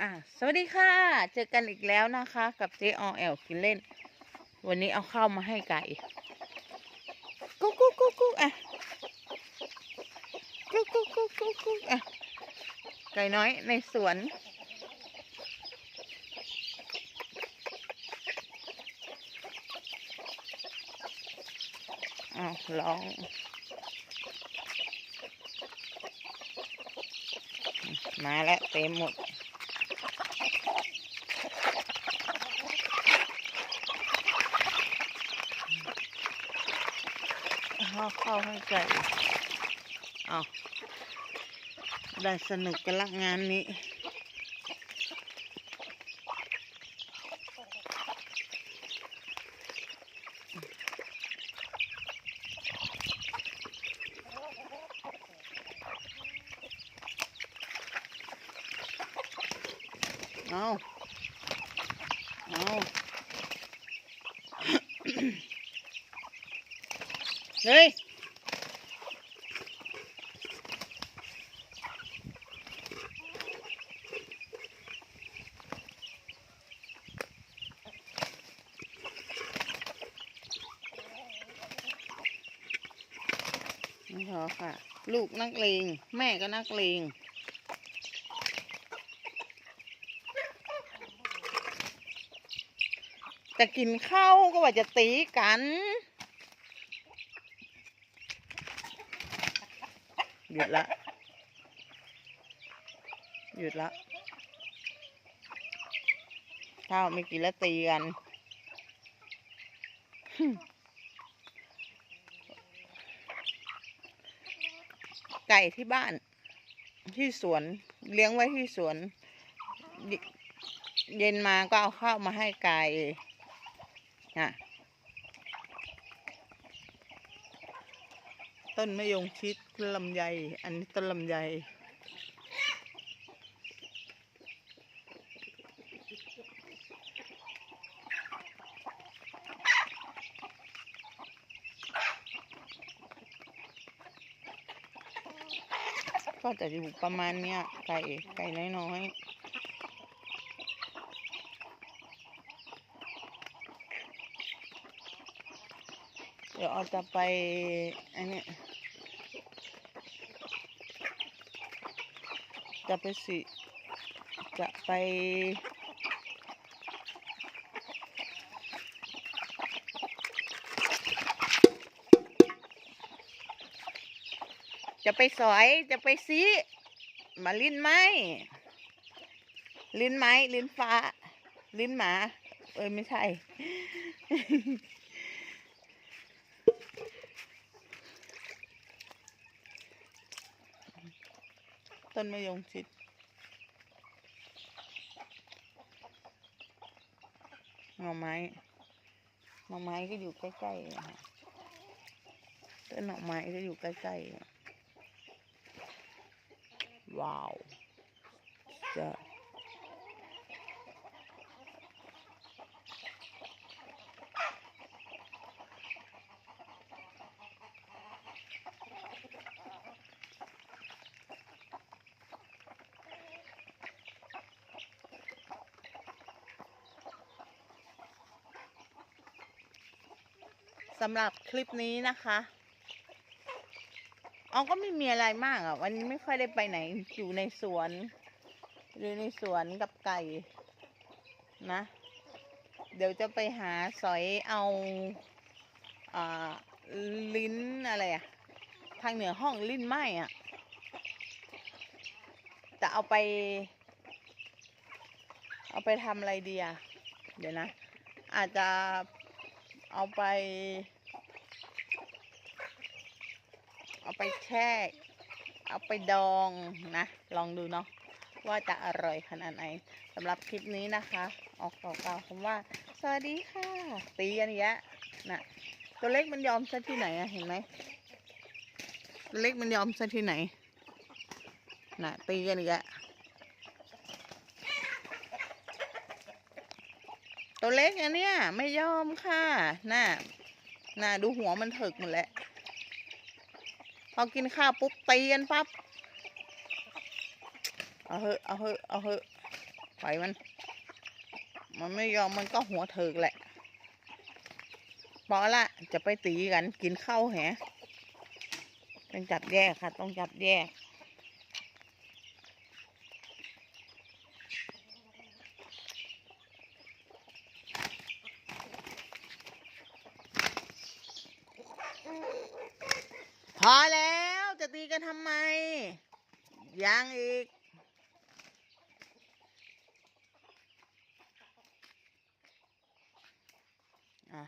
อะสวัสดีค่ะ เจอกันอีกแล้วนะคะ กับเจ๊อแอลกินเล่น วันนี้เอาข้าวมาให้ไก่กุ๊กกุ๊กกุ๊กกุ๊กอะกุ๊กกุ๊กกุ๊กกุ๊กกุ๊กอะไก่น้อยในสวน อ้าวร้องมาแล้วเต็มหมด เข้าเข้าให้ไก่เอาได้สนุกกันละงานนี้ เอาเอา เฮ้ยไม่พอค่ะ ลูกนักเลงแม่ก็นักเลงจะกินข้าวก็ว่าจะตีกัน หยุดละ หยุดละข้าวไม่กินแล้วตีกัน ไก่ที่บ้าน ที่สวน เลี้ยงไว้ที่สวน เย็นมาก็เอาข้าวมาให้ไก่น่ะ ต้นมะยงชิดลำไย อันนี้ต้นลำไย ก็จะอยู่ประมาณเนี้ยไก่ไก่น้อยๆ เดี๋ยวเอาจะไปอันนี้จะไปสิจะไปจะไปสอยจะไปซีมาลิ้นไม้ลิ้นไม้ลิ้นฟ้า ลิ้นหมา เอ้ยไม่ใช่ ต้นมะยงชิดหน่อไม้หน่อไม้ก็อยู่ใกล้ๆนะคะต้นหน่อไม้ก็อยู่ใกล้ๆว้าวจะ สำหรับคลิปนี้นะคะอ๋อก็ไม่มีอะไรมากอะ วันนี้ไม่ค่อยได้ไปไหน อยู่ในสวนอยู่ในสวนกับไก่นะ เดี๋ยวจะไปหาสอยเอาอ่าลิ้นอะไรอะ ทางเหนือห้องลิ้นไหมอะ จะเอาไป เอาไปทำอะไรดีอะ เดี๋ยวนะ อาจจะ เอาไป เอาไปแช่ เอาไปดองนะ ลองดูเนาะว่าจะอร่อยขนาดไหนสำหรับคลิปนี้นะคะ ออกต่อกล่าวคำว่า สวัสดีค่ะ ตีกันอีกแล้นะตัวเล็กมันยอมซะที่ไหนอะเห็นไหมตัวเล็กมันยอมซะที่ไหนนะตีกันอีกแล้ ตัวเล็กอันเนี้ยไม่ยอมค่ะ น่ะน่ะดูหัวมันถึกหมดแล้ว พอกินข้าวปุ๊บตีกันปั๊บ เอาเหอะ เอาเหอะ เอาเหอะปล่อยมัน มันไม่ยอมมันก็หัวเถิกแหละพอละ จะไปตีกันกินข้าวแหต้องจับแยกค่ะ ต้องจับแยก อแล้วจะตีกันทำไม ยังอีก อะ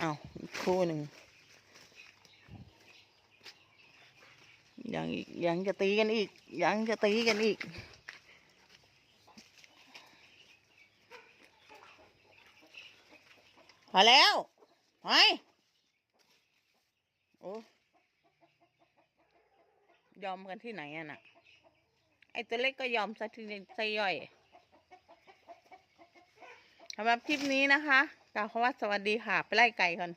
เอา คู่หนึ่งยังอีกยังจะตีกันอีก ยังจะตีกันอีก พอแล้วไปโอ้ยอมกันที่ไหนอะน่ะ ไอตัวเล็กก็ยอมซะทีซะย่อยสำหรับคลิปนี้นะคะกล่าวคำว่าสวัสดีค่ะ ไปไล่ไก่ก่อน